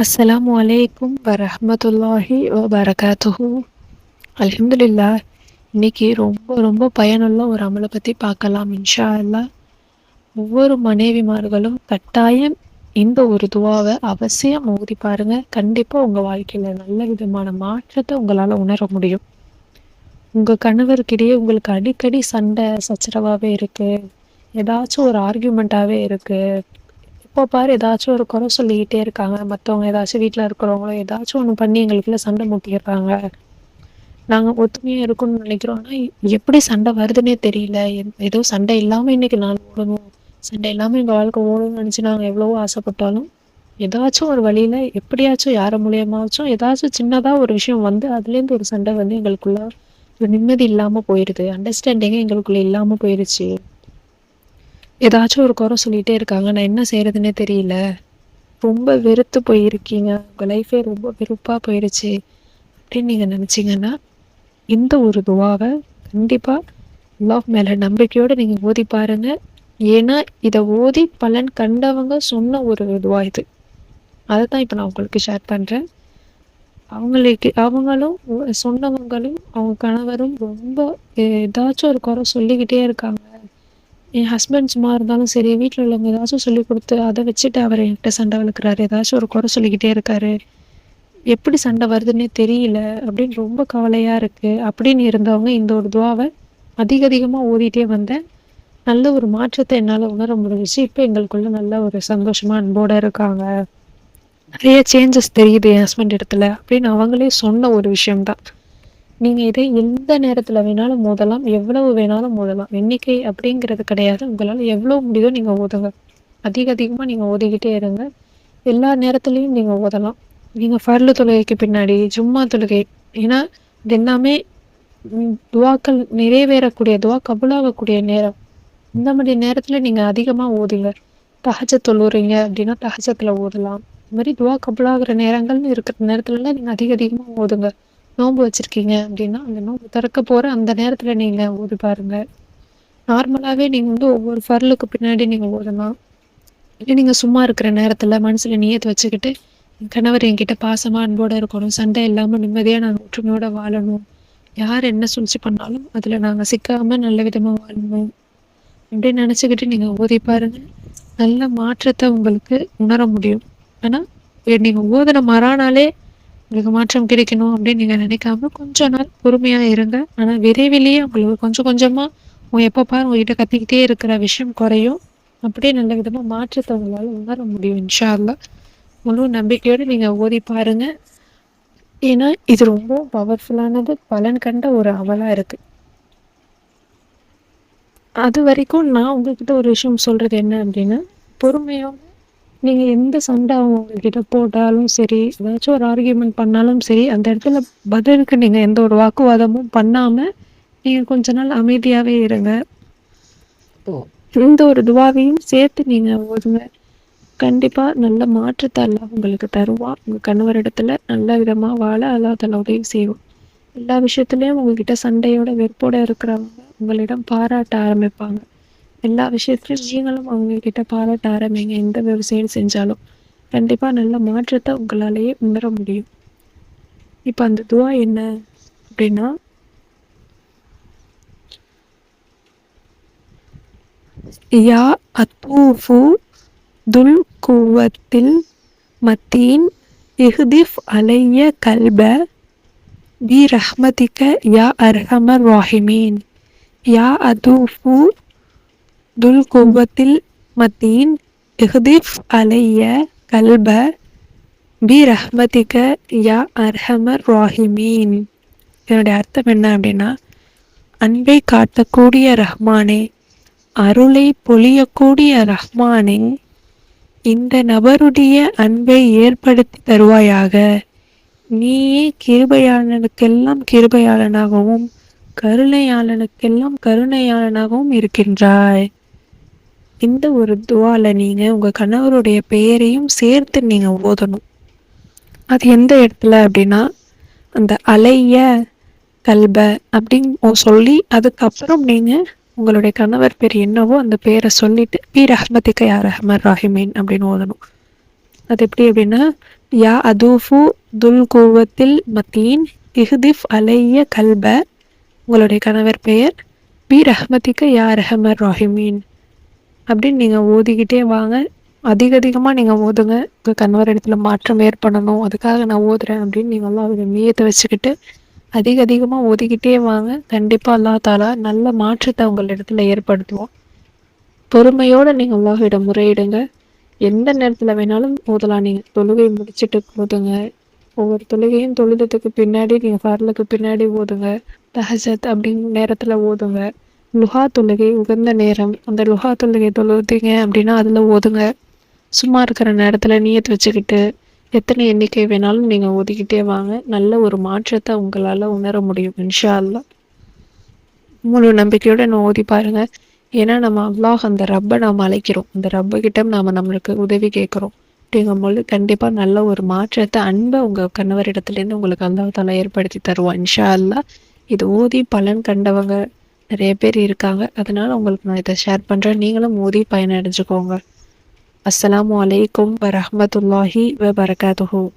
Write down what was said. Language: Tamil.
அஸ்ஸலாமு அலைக்கும் வரஹமத்துல்லாஹி வரகாத்துஹு அலமதுல்லா இன்னைக்கு ரொம்ப ரொம்ப பயனுள்ள ஒரு அமலை பற்றி பார்க்கலாம் இன்ஷா அல்லா ஒவ்வொரு மனைவிமார்களும் கட்டாயம் இந்த ஒரு துவாவை அவசியம் ஓதி பாருங்க. கண்டிப்பாக உங்கள் வாழ்க்கையில் நல்ல விதமான மாற்றத்தை உங்களால் உணர முடியும். உங்கள் கணவருக்கிடையே உங்களுக்கு அடிக்கடி சண்டை சச்சரவாகவே இருக்குது ஏதாச்சும் ஒரு ஆர்கியூமெண்ட்டாகவே இருக்குது அப்போ பாரு ஏதாச்சும் ஒரு குறை சொல்லிக்கிட்டே இருக்காங்க. மற்றவங்க ஏதாச்சும் வீட்டில் இருக்கிறவங்களோ ஏதாச்சும் ஒன்று பண்ணி எங்களுக்குள்ள சண்டை மூட்டிடுறாங்க. நாங்கள் ஒத்துமையாக இருக்கணும்னு நினைக்கிறோம். ஆனால் எப்படி சண்டை வருதுன்னே தெரியல. ஏதோ சண்டை இல்லாமல் இன்னைக்கு நான் ஓடணும். சண்டை இல்லாமல் எங்கள் வாழ்க்கை ஓடணும்னு நினச்சி நாங்கள் எவ்வளவோ ஆசைப்பட்டாலும் ஏதாச்சும் ஒரு வழியில் எப்படியாச்சும் யார் மூலியமாச்சும் ஏதாச்சும் சின்னதாக ஒரு விஷயம் வந்து அதுலேருந்து ஒரு சண்டை வந்து எங்களுக்குள்ள ஒரு நிம்மதி இல்லாமல் போயிடுது அண்டர்ஸ்டாண்டிங்கே எங்களுக்குள்ளே இல்லாமல் போயிடுச்சு ஏதாச்சும் ஒரு குறை சொல்லிகிட்டே இருக்காங்க. நான் என்ன செய்கிறதுனே தெரியல. ரொம்ப வெறுத்து போயிருக்கீங்க. உங்கள் லைஃபே ரொம்ப வெறுப்பாக போயிடுச்சு அப்படின்னு நீங்கள் நினச்சிங்கன்னா இந்த ஒரு துவாவை கண்டிப்பாக அல்லாஹ் மேலே நம்பிக்கையோடு நீங்கள் ஓதி பாருங்கள் ஏன்னா இதை ஓதி பலன் கண்டவங்க சொன்ன ஒரு இதுவாக இது. அதை தான் இப்போ நான் உங்களுக்கு ஷேர் பண்ணுறேன் அவங்களுக்கு அவங்களும் சொன்னவங்களும் அவங்க கணவரும் ரொம்ப ஏதாச்சும் ஒரு குறை சொல்லிக்கிட்டே இருக்காங்க. என் ஹஸ்பண்ட் சும்மா இருந்தாலும் சரி வீட்டில் உள்ளவங்க ஏதாச்சும் சொல்லி கொடுத்து அதை வச்சுட்டு அவர் என்கிட்ட சண்டை வளர்க்குறாரு. ஏதாச்சும் ஒரு குறை சொல்லிக்கிட்டே இருக்காரு. எப்படி சண்டை வருதுன்னே தெரியல. அப்படின்னு ரொம்ப கவலையாக இருக்குது அப்படின்னு இருந்தவங்க இந்த ஒரு துவாவை அதிக அதிகமாக ஓதிட்டே வந்தேன். நல்ல ஒரு மாற்றத்தை என்னால் உணர முடிஞ்சிச்சு. இப்போ எங்களுக்குள்ள நல்ல ஒரு சந்தோஷமாக அன்போடு இருக்காங்க. நிறைய சேஞ்சஸ் தெரியுது என் ஹஸ்பண்ட் இடத்துல அப்படின்னு அவங்களே சொன்ன ஒரு விஷயம்தான். நீங்கள் இதை எந்த நேரத்தில் வேணாலும் மோதலாம் எவ்வளவு வேணாலும் மோதலாம். எண்ணிக்கை அப்படிங்கிறது கிடையாது. உங்களால் எவ்வளோ முடியுதோ நீங்கள் ஓதுங்க அதிக அதிகமாக நீங்கள் ஓதிக்கிட்டே இருங்க. எல்லா நேரத்துலையும் நீங்கள் ஓதலாம் நீங்கள் ஃபர்லு தொழுகைக்கு பின்னாடி ஜும்மா தொழுகை. ஏன்னா இது எல்லாமே துவாக்கள் நிறைவேறக்கூடிய துவா கபுலாகக்கூடிய நேரம். இந்த மாதிரி நேரத்தில் நீங்கள் அதிகமாக ஓதுங்க தகஜ தொழுறீங்க அப்படின்னா தகஜத்துல ஓதலாம் இந்த மாதிரி துவா கபுலாகிற நேரங்கள்னு இருக்கிற நேரத்துலலாம் நீங்கள் அதிக அதிகமாக ஓதுங்க நோன்பு வச்சுருக்கீங்க அப்படின்னா அந்த நோன்பு திறக்க போகிற அந்த நேரத்தில் நீங்கள் ஓதி பாருங்கள் நார்மலாகவே நீங்கள் வந்து ஒவ்வொரு ஃபர்லுக்கு பின்னாடி நீங்கள் ஓதலாம். இல்லை நீங்கள் சும்மா இருக்கிற நேரத்தில் மனசில் நியத்து வச்சுக்கிட்டு என் கணவர் என்கிட்ட பாசமாக அன்போடு இருக்கணும் சண்டை இல்லாமல் நிம்மதியாக நாங்கள் ஒற்றுமையோடு வாழணும். யார் என்ன சூழ்ச்சி பண்ணாலும் அதில் நாங்கள் சிக்காமல் நல்ல விதமாக வாழணும். அப்படின்னு நினச்சிக்கிட்டு நீங்கள் ஓதி பாருங்கள் நல்ல மாற்றத்தை உங்களுக்கு உணர முடியும். ஆனால் நீங்கள் ஓதுன மறானாலே உங்களுக்கு மாற்றம் கிடைக்கணும் அப்படின்னு நீங்கள் நினைக்காம கொஞ்ச நாள் பொறுமையாக இருங்க. ஆனால் விரைவிலேயே உங்களுக்கு கொஞ்சம் கொஞ்சமாக உன் எப்போ பாரு உங்ககிட்ட கத்திக்கிட்டே இருக்கிற விஷயம் குறையும். அப்படியே நல்ல விதமாக மாற்றத்தை உங்களால் உணர முடியும் இன்ஷா அல்லாஹ் முழு நம்பிக்கையோடு நீங்கள் ஓதி பாருங்க. ஏன்னா இது ரொம்ப பவர்ஃபுல்லானது பலன் கண்ட ஒரு அவலா இருக்குது அது வரைக்கும் நான் உங்ககிட்ட ஒரு விஷயம் சொல்கிறது என்ன அப்படின்னா பொறுமையோட நீங்கள் எந்த சண்டை அவங்க உங்ககிட்ட போட்டாலும் சரி ஏதாச்சும் ஒரு ஆர்கியூமெண்ட் பண்ணாலும் சரி அந்த இடத்துல பதிலுக்கு நீங்கள் எந்த ஒரு வாக்குவாதமும் பண்ணாமல் நீங்கள் கொஞ்ச நாள் அமைதியாகவே இருங்க. இந்த ஒரு துவாவையும் சேர்த்து நீங்கள் ஓதுங்க கண்டிப்பாக நல்ல மாற்றத்தை அல்லாஹ் உங்களுக்கு தருவான். உங்கள் கணவரிடத்துல நல்ல விதமாக வாழ அல்லாஹ் தலா உதவி செய்வோம் எல்லா விஷயத்துலேயும் உங்ககிட்ட சண்டையோட வெறுப்போட இருக்கிறவங்க உங்களிடம் பாராட்ட ஆரம்பிப்பாங்க. எல்லா விஷயத்துலையும் நீங்களும் அவங்க கிட்ட பாராட்ட ஆரம்பிங்க எந்த விவசாயம் செஞ்சாலும் கண்டிப்பாக நல்ல மாற்றத்தை உங்களாலேயே உணர முடியும். இப்போ அந்த துவா என்ன அப்படின்னா யா அத்தூஃபு துல் குவத்தில் மத்தீன் இஹ்திஃப் அலைய கல்ப பி ரஹ்மதிக்க யா அர்ஹமர் ராஹிமீன். யா அதூஃபு துல் குவத்தில் மத்தீன் இஹ்திஃப் அலைய கல்ப பி ரஹ்மதிக யா அர்ஹமர் ராஹிமீன். இதனுடைய அர்த்தம் என்ன அப்படின்னா அன்பை காட்டக்கூடிய ரஹ்மானே அருளை பொழியக்கூடிய ரஹ்மானே இந்த நபருடைய அன்பை ஏற்படுத்தி தருவாயாக. நீயே கிருபையாளனுக்கெல்லாம் கிருபையாளனாகவும் கருணையாளனுக்கெல்லாம் கருணையாளனாகவும் இருக்கின்றாய். இந்த ஒரு துவால நீங்க உங்க கணவருடைய பெயரையும் சேர்த்து நீங்க ஓதணும். அது எந்த இடத்துல அப்படின்னா அந்த அலைய கல்ப அப்படின்னு சொல்லி அதுக்கப்புறம் நீங்க உங்களுடைய கணவர் பேர் என்னவோ அந்த பேரை சொல்லிட்டு பி ரஹ்மதிக்க யா ரஹ்மர் ராஹிமீன் அப்படின்னு ஓதணும். அது எப்படி அப்படின்னா யா அதூஃபு துல் கூவத்தில் மத்தீன் இஹ்திஃப் அலைய கல்ப. உங்களுடைய கணவர் பெயர் பி ரஹ்மதிக்க யா ரஹமர் ராஹிமீன். அப்படின்னு நீங்கள் ஓதிக்கிட்டே வாங்க. அதிக அதிகமாக நீங்கள் ஓதுங்க. உங்கள் கணவர் இடத்துல மாற்றம் ஏற்படணும். அதுக்காக நான் ஓதுறேன் அப்படின்னு நீங்கள் எல்லாம் அவருடைய நீயத்தை வச்சுக்கிட்டு அதிக அதிகமாக ஓதிக்கிட்டே வாங்க. கண்டிப்பாக அல்லா தாலா நல்ல மாற்றத்தை உங்கள் இடத்துல ஏற்படுத்துவோம் பொறுமையோடு நீங்கள் அல்லாஹிடம் முறையிடுங்க. எந்த நேரத்தில் வேணாலும் ஓதலாம். நீங்கள் தொழுகை முடிச்சுட்டு ஓதுங்க. ஒவ்வொரு தொழுகையும் தொழுதத்துக்கு பின்னாடி நீங்கள் ஃபர்லுக்கு பின்னாடி ஓதுங்க. தஹஜத் அப்படிங்கிற நேரத்தில் ஓதுங்க. லுஹா தொழுகை உகந்த நேரம். அந்த லுஹா தொழுகை தொழுதீங்க அப்படின்னா அதில் ஓதுங்க. சும்மா இருக்கிற நேரத்தில் நீயத்து வச்சுக்கிட்டு எத்தனை எண்ணிக்கை வேணாலும் நீங்கள் ஒதுக்கிட்டே வாங்க. நல்ல ஒரு மாற்றத்தை உங்களால் உணர முடியும் இன்ஷா அல்லா முழு நம்பிக்கையோடு நான் ஓதி பாருங்கள் ஏன்னா நம்ம அல்லாஹ் அந்த ரப்பை நாம் அழைக்கிறோம். அந்த ரப்பை நாம் நம்மளுக்கு உதவி கேட்குறோம். அப்படிங்கும்போது கண்டிப்பாக நல்ல ஒரு மாற்றத்தை அன்பை உங்கள் கணவரிடத்துலேருந்து உங்களுக்கு அந்த தலை ஏற்படுத்தி தருவோம் இன்ஷா அல்லா இது ஓதி பலன் கண்டவங்க நிறைய பேர் இருக்காங்க. அதனால் உங்களுக்கு நான் இதை ஷேர் பண்ணுறேன் நீங்களும் மோதி பயனடைஞ்சுக்கோங்க. அஸ்லாம் வலைக்கும் வரமத்துல்லாஹி வபரகாத்துஹூ.